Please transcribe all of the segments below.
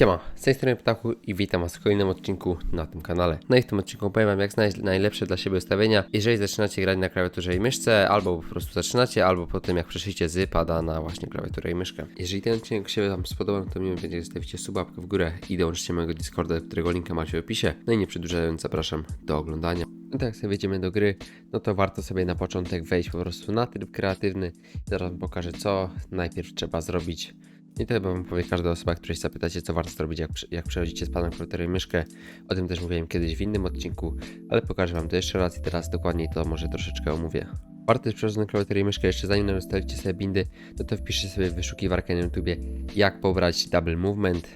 Siema, z tej strony Ptachu i witam Was w kolejnym odcinku na tym kanale. No i w tym odcinku powiem Wam jak znaleźć najlepsze dla siebie ustawienia, jeżeli zaczynacie grać na klawiaturze i myszce, albo po prostu zaczynacie, albo po tym jak przeszliście z pada na właśnie klawiaturę i myszkę. Jeżeli ten odcinek się Wam spodobał, to miło będzie zostawicie subapkę w górę i dołączcie mojego Discorda, którego linka macie w opisie. No i nie przedłużając, zapraszam do oglądania. No tak sobie wejdziemy do gry, no to warto sobie na początek wejść po prostu na tryb kreatywny. Zaraz pokażę co najpierw trzeba zrobić. I to chyba powie każda osoba, której zapytacie, co warto zrobić, jak, jak przechodzicie z panem komputerem myszkę. O tym też mówiłem kiedyś w innym odcinku, ale pokażę wam to jeszcze raz i teraz dokładniej to może troszeczkę omówię. Warto jest przechodzić na klawiaturę i myszkę, jeszcze zanim ustawicie sobie bindy, no to wpiszcie sobie w wyszukiwarkę na YouTubie, jak pobrać double movement.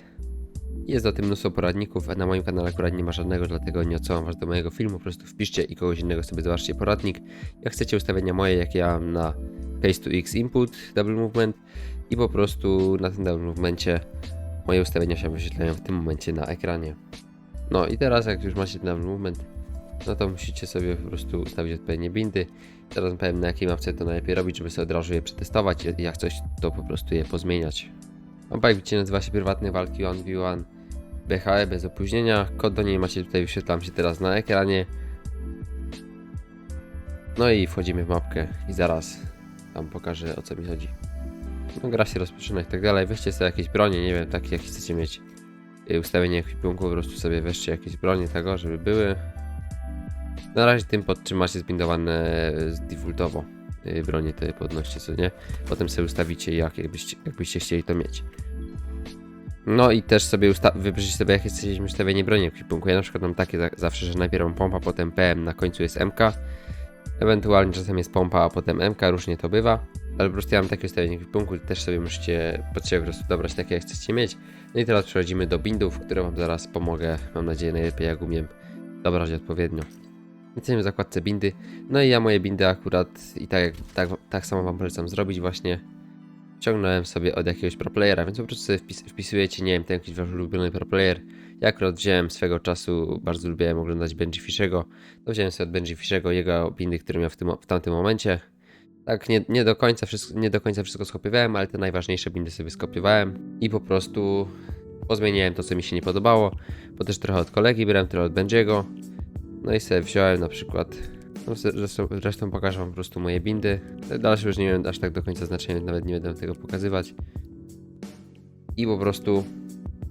Jest o tym mnóstwo poradników, a na moim kanale akurat nie ma żadnego, dlatego nie odsyłam was do mojego filmu, po prostu wpiszcie i kogoś innego sobie zobaczcie poradnik. Jak chcecie ustawienia moje, jak ja mam na Face to X Input Double Movement i po prostu na tym Double Movemencie moje ustawienia się wyświetlają w tym momencie na ekranie. No i teraz jak już macie ten Double Movement, no to musicie sobie po prostu ustawić odpowiednie bindy. Teraz powiem na jakiej mapce to najlepiej robić, żeby sobie od razu je przetestować, i jak coś to po prostu je pozmieniać. Mapa jak widzicie nazywa się prywatne walki 1v1 BHE bez opóźnienia. Kod do niej macie tutaj, wyświetlam się teraz na ekranie. No i wchodzimy w mapkę i zaraz Wam pokażę o co mi chodzi. No gra się rozpoczyna i tak dalej. Weźcie sobie jakieś bronie, nie wiem, takie jak chcecie mieć y, ustawienie ekwipunku, po prostu sobie weźcie jakieś bronie tego, żeby były. Na razie tym pod czym macie zbindowane y, defaultowo y, bronie te podnoście, co nie? Potem sobie ustawicie jak jakbyście, jakbyście chcieli to mieć. No i też sobie wybierzecie sobie jakie chcecie mieć ustawienie broni w ekwipunku. Ja na przykład mam takie za- zawsze, że najpierw mam pompa, potem PM, na końcu jest MK. Ewentualnie czasem jest pompa, a potem MK, różnie to bywa. Ale po prostu ja mam takie ustawienie ekwipunku, też sobie musicie pod siebie po prostu dobrać takie jak chcecie mieć. No i teraz przechodzimy do bindów, które wam zaraz pomogę, mam nadzieję najlepiej jak umiem dobrać odpowiednio. Jesteśmy w zakładce bindy. No i ja moje bindy akurat i tak, tak, tak samo wam polecam zrobić właśnie ściągnąłem sobie od jakiegoś proplayera, więc po prostu sobie wpis, wpisujecie, nie wiem, ten jakiś wasz ulubiony proplayer. Ja akurat wziąłem swego czasu, bardzo lubiłem oglądać Benji Fishego, to wziąłem sobie od Benji Fishego jego bindy, które miał w, tym, w tamtym momencie. Tak, nie, nie, do końca wszystko, nie do końca wszystko skopiowałem, ale te najważniejsze bindy sobie skopiowałem i po prostu pozmieniałem to, co mi się nie podobało, bo też trochę od kolegi brałem, trochę od Benjiego. No i sobie wziąłem na przykład no, zresztą, zresztą pokażę wam po prostu moje bindy. Dalsze już nie wiem aż tak do końca znaczenia, nawet nie będę tego pokazywać. I po prostu,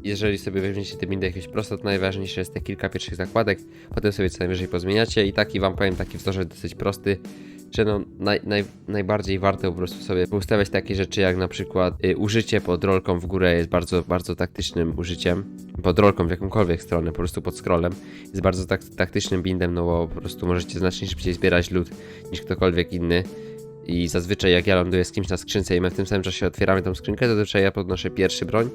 jeżeli sobie weźmiecie te bindy jakieś prosto, to najważniejsze jest te kilka pierwszych zakładek. Potem sobie co najwyżej pozmieniacie. I taki wam powiem, taki wzorzec dosyć prosty, że no naj, naj, najbardziej warto po prostu sobie ustawiać takie rzeczy jak na przykład y, użycie pod rolką w górę jest bardzo, bardzo taktycznym użyciem. Pod rolką w jakąkolwiek stronę, po prostu pod scrollem jest bardzo tak, taktycznym bindem, no bo po prostu możecie znacznie szybciej zbierać lód niż ktokolwiek inny. I zazwyczaj jak ja ląduję z kimś na skrzynce i my w tym samym czasie otwieramy tą skrzynkę, to zazwyczaj ja podnoszę pierwszy broń.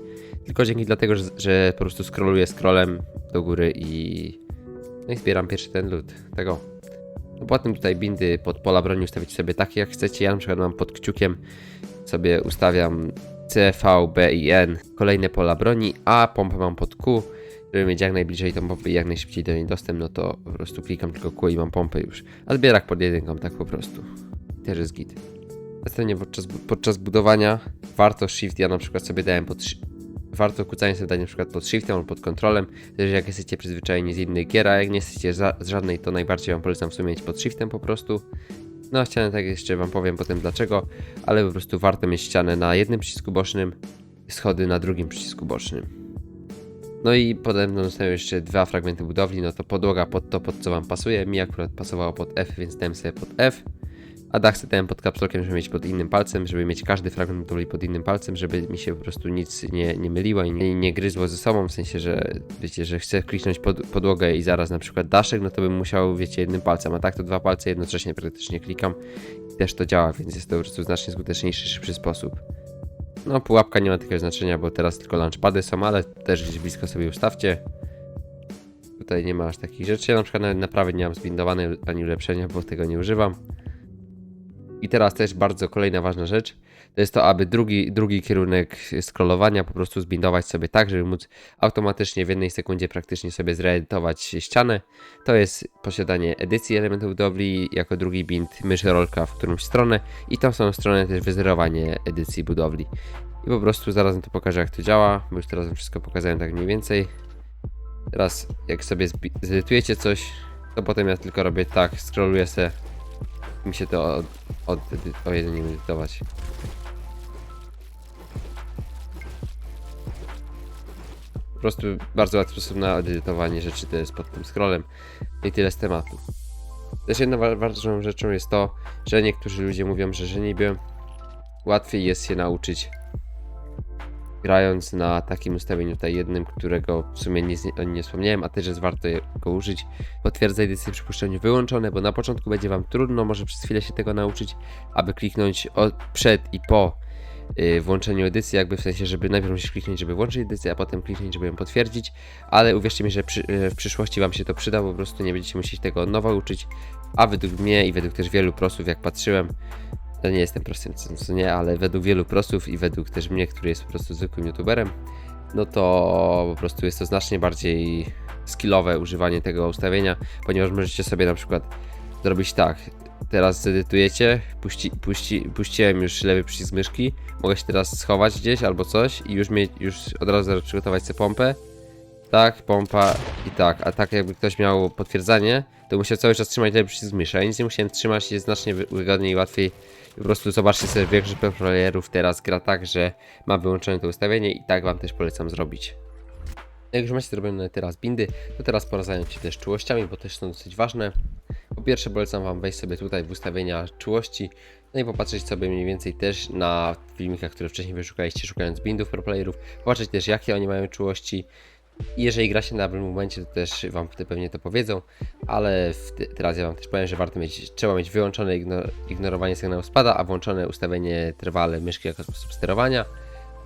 Tylko dzięki dlatego, że, że po prostu scrolluję scrollem do góry i, no i zbieram pierwszy ten lód. Tego. No tutaj bindy pod pola broni ustawić sobie takie jak chcecie. Ja na przykład mam pod kciukiem sobie ustawiam C, V, B i N kolejne pola broni, a pompę mam pod Q. Żeby mieć jak najbliżej tą pompę i jak najszybciej do niej dostęp, no to po prostu klikam tylko Q i mam pompę już. A zbierak pod jedynką, tak po prostu. Też jest git. Następnie podczas, podczas budowania warto shift, ja na przykład sobie dałem pod warto kucanie sobie dać na przykład pod shiftem albo pod kontrolem, zależy jak jesteście przyzwyczajeni z innych gier, a jak nie jesteście za, z żadnej, to najbardziej wam polecam w sumie mieć pod shiftem po prostu. No, ścianę tak jeszcze wam powiem potem dlaczego, ale po prostu warto mieć ścianę na jednym przycisku bocznym, schody na drugim przycisku bocznym. No i potem no, zostają jeszcze dwa fragmenty budowli, no to podłoga pod to, pod co wam pasuje. Mi akurat pasowało pod F, więc dałem sobie pod F. A dach sobie pod kapslokiem, żeby mieć pod innym palcem, żeby mieć każdy fragment budowli pod innym palcem, żeby mi się po prostu nic nie, nie myliło i nie, nie gryzło ze sobą, w sensie, że wiecie, że chcę kliknąć pod, podłogę i zaraz na przykład daszek, no to bym musiał, wiecie, jednym palcem, a tak to dwa palce jednocześnie praktycznie klikam i też to działa, więc jest to po prostu znacznie skuteczniejszy, szybszy sposób. No, pułapka nie ma takiego znaczenia, bo teraz tylko launchpady są, ale też gdzieś blisko sobie ustawcie. Tutaj nie ma aż takich rzeczy. Ja na przykład nawet naprawy nie mam zbindowane ani ulepszenia, bo tego nie używam. I teraz też bardzo kolejna ważna rzecz, to jest to, aby drugi, drugi kierunek scrollowania po prostu zbindować sobie tak, żeby móc automatycznie w jednej sekundzie praktycznie sobie zreedytować ścianę. To jest posiadanie edycji elementów budowli jako drugi bind mysz rolka w którąś stronę i tą samą stronę też wyzerowanie edycji budowli. I po prostu zaraz wam to pokażę jak to działa, bo już teraz wszystko pokazałem tak mniej więcej. Teraz jak sobie zedytujecie coś, to potem ja tylko robię tak, scrolluję i mi się to od, od, od jedynie edytować. Po prostu bardzo łatwy sposób na edytowanie rzeczy to jest pod tym scrollem i tyle z tematu. Też jedną wa- ważną rzeczą jest to, że niektórzy ludzie mówią, że, że niby łatwiej jest się nauczyć grając na takim ustawieniu tutaj jednym, którego w sumie nie, nie wspomniałem, a też jest warto go użyć. Potwierdza edycję przy puszczeniu wyłączone, bo na początku będzie Wam trudno, może przez chwilę się tego nauczyć, aby kliknąć od, przed i po y, włączeniu edycji, jakby w sensie, żeby najpierw musisz kliknąć, żeby włączyć edycję, a potem kliknąć, żeby ją potwierdzić, ale uwierzcie mi, że przy, y, w przyszłości Wam się to przyda, po prostu nie będziecie musieli tego od nowa uczyć, a według mnie i według też wielu prosów, jak patrzyłem, ja nie jestem prostym, co- nie, ale według wielu prosów i według też mnie, który jest po prostu zwykłym youtuberem, no to po prostu jest to znacznie bardziej skillowe używanie tego ustawienia, ponieważ możecie sobie na przykład zrobić tak. Teraz zedytujecie, puści, puści, puściłem już lewy przycisk myszki, mogę się teraz schować gdzieś albo coś i już, mieć, już od razu przygotować sobie pompę. Tak, pompa i tak, a tak jakby ktoś miał potwierdzanie, to musiał cały czas trzymać lewy przycisk nic nie musiałem trzymać, jest znacznie wy- wygodniej i łatwiej po prostu zobaczcie sobie, większość playerów teraz gra tak, że ma wyłączone to ustawienie i tak wam też polecam zrobić. Jak już macie zrobione teraz bindy, to teraz pora zająć się też czułościami, bo też są dosyć ważne. Po pierwsze polecam wam wejść sobie tutaj w ustawienia czułości, no i popatrzeć sobie mniej więcej też na filmikach, które wcześniej wyszukaliście szukając bindów pro playerów, popatrzeć też jakie oni mają czułości. Jeżeli gra się na danym momencie, to też wam te pewnie to powiedzą, ale teraz ja wam też powiem, że warto mieć, trzeba mieć wyłączone igno, ignorowanie sygnału spada, a włączone ustawienie trwale myszki jako sposób sterowania.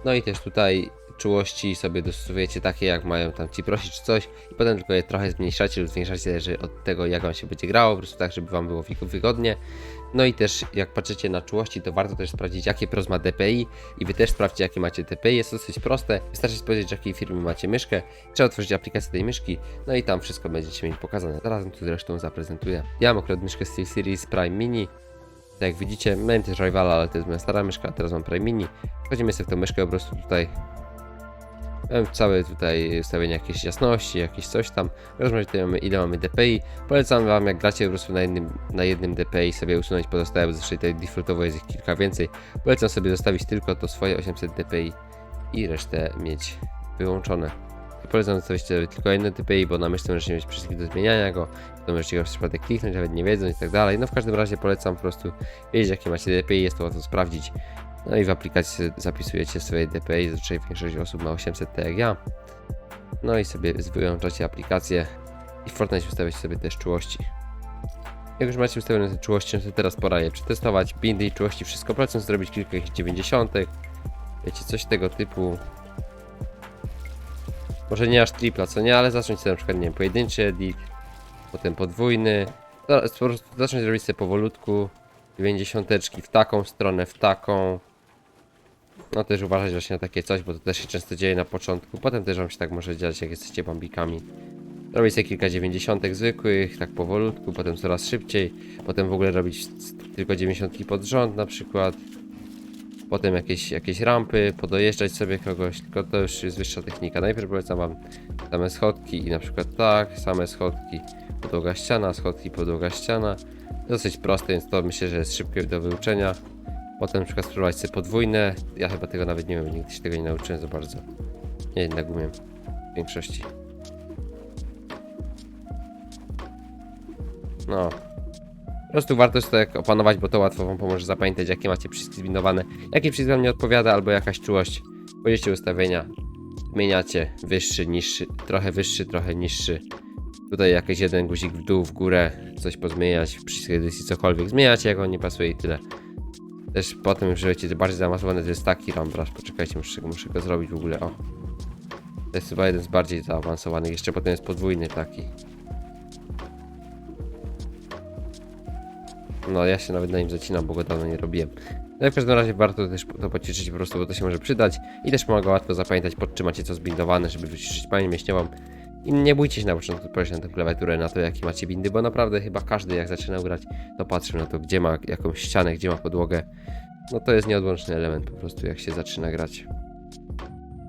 No i też tutaj czułości sobie dostosujecie takie, jak mają tam ci prosić czy coś i potem tylko je trochę zmniejszacie lub zwiększacie, zależy od tego, jak wam się będzie grało, po prostu tak, żeby wam było wy- wygodnie. No i też jak patrzycie na czułości, to warto też sprawdzić, jakie pros ma DPI i wy też sprawdźcie, jakie macie DPI. Jest to dosyć proste. Wystarczy spojrzeć, jakiej firmy macie myszkę, trzeba otworzyć aplikację tej myszki, no i tam wszystko będziecie mieli pokazane. Zaraz wam tu zresztą zaprezentuję. Ja mam akurat myszkę SteelSeries Prime Mini. Tak jak widzicie, miałem też Rivala, ale to jest moja stara myszka, teraz mam Prime Mini. Wchodzimy sobie w tą myszkę po prostu tutaj. Mam całe tutaj ustawienia jakieś jasności, jakieś coś tam. Mamy ile mamy DPI. Polecam wam jak gracie po prostu na jednym, na jednym DPI sobie usunąć pozostałe, bo zazwyczaj tutaj defaultowo jest ich kilka więcej. Polecam sobie zostawić tylko to swoje 800 DPI i resztę mieć wyłączone. Polecam zostawić sobie tylko jedno DPI, bo na myszce możecie mieć przyciski do zmieniania go, to możecie go w przypadek kliknąć, nawet nie wiedząc i tak dalej. No w każdym razie polecam po prostu wiedzieć jakie macie DPI, jest to łatwo sprawdzić. No i w aplikacji zapisujecie swoje DPI, zazwyczaj większość osób ma 800 tak jak ja. No i sobie wyłączacie aplikację i w Fortnite ustawiacie sobie też czułości. Jak już macie ustawione te czułości, no to teraz pora je przetestować. Bindy i czułości, wszystko polecam zrobić kilka jakichś 90. Wiecie, coś tego typu. Może nie aż tripla, co nie, ale zacząć sobie na przykład, nie wiem, pojedynczy edit, potem podwójny. Zacząć robić sobie powolutku. 90 w taką stronę, w taką. No też uważać właśnie na takie coś, bo to też się często dzieje na początku. Potem też wam się tak może dziać, jak jesteście bambikami. Robić sobie kilka 90 zwykłych, tak powolutku, potem coraz szybciej. Potem w ogóle robić tylko 90 pod rząd na przykład. Potem jakieś, jakieś rampy, podojeżdżać sobie kogoś, tylko to już jest wyższa technika. Najpierw polecam wam same schodki i na przykład tak, same schodki, podłoga ściana, schodki, podłoga ściana. Dosyć proste, więc to myślę, że jest szybkie do wyuczenia. Potem na przykład spróbować sobie podwójne. Ja chyba tego nawet nie wiem, nigdy się tego nie nauczyłem za bardzo. Nie, jednak umiem. W większości. No. Po prostu warto jest to jak opanować, bo to łatwo wam pomoże zapamiętać, jakie macie przyciski zbindowane, jaki przycisk nie odpowiada, albo jakaś czułość. Wchodzicie ustawienia, zmieniacie wyższy, niższy, trochę wyższy, trochę niższy. Tutaj jakiś jeden guzik w dół, w górę, coś pozmieniać, przycisk edycji, cokolwiek. Zmieniacie, jak on nie pasuje i tyle. Też potem już żyjecie bardziej zaawansowany, to jest taki rambrush. Poczekajcie, muszę, muszę go zrobić w ogóle, o. To jest chyba jeden z bardziej zaawansowanych, jeszcze potem jest podwójny taki. No, ja się nawet na nim zacinam, bo go dawno nie robiłem. No w każdym razie warto też to poćwiczyć po prostu, bo to się może przydać i też pomaga łatwo zapamiętać, pod czym macie co zbindowane, żeby wyciszyć pamięć mięśniową. I nie bójcie się na początku spojrzeć na tę klawiaturę, na to jaki macie bindy, bo naprawdę chyba każdy jak zaczynał grać, to patrzył na to, gdzie ma jakąś ścianę, gdzie ma podłogę. no to jest nieodłączny element po prostu, jak się zaczyna grać.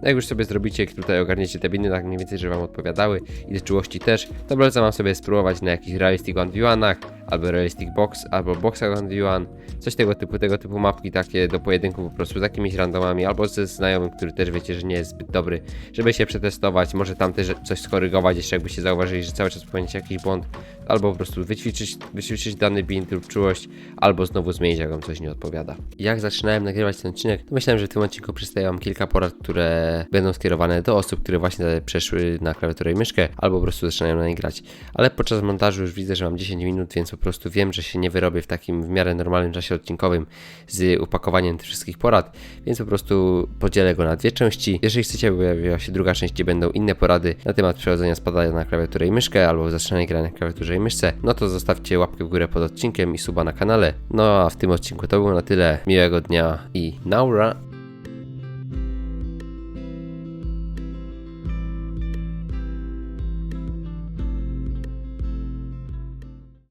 Jak już sobie zrobicie, jak tutaj ogarniecie te biny, tak mniej więcej, że wam odpowiadały i te czułości też, to polecam wam sobie spróbować na jakichś Realistic 1v1, albo Realistic Box, albo Boxach 1v1, coś tego typu, tego typu mapki takie do pojedynku po prostu z jakimiś randomami, albo ze znajomym, który też wiecie, że nie jest zbyt dobry, żeby się przetestować, może tam też coś skorygować, jeszcze jakbyście zauważyli, że cały czas popełnicie jakiś błąd, albo po prostu wyćwiczyć, wyćwiczyć dany bin lub czułość, albo znowu zmienić, jak wam coś nie odpowiada. Jak zaczynałem nagrywać ten odcinek, to myślałem, że w tym odcinku przedstawię wam kilka porad, które będą skierowane do osób, które właśnie przeszły na klawiaturę i myszkę, albo po prostu zaczynają na niej grać. Ale podczas montażu już widzę, że mam 10 minut, więc po prostu wiem, że się nie wyrobię w takim w miarę normalnym czasie odcinkowym z upakowaniem tych wszystkich porad, więc po prostu podzielę go na dwie części. Jeżeli chcecie, aby pojawiła się druga część, gdzie będą inne porady na temat przechodzenia spadania na klawiaturę i myszkę, albo zaczynania grania na klawiaturze i myszce, no to zostawcie łapkę w górę pod odcinkiem i suba na kanale. No a w tym odcinku to było na tyle. Miłego dnia i naura!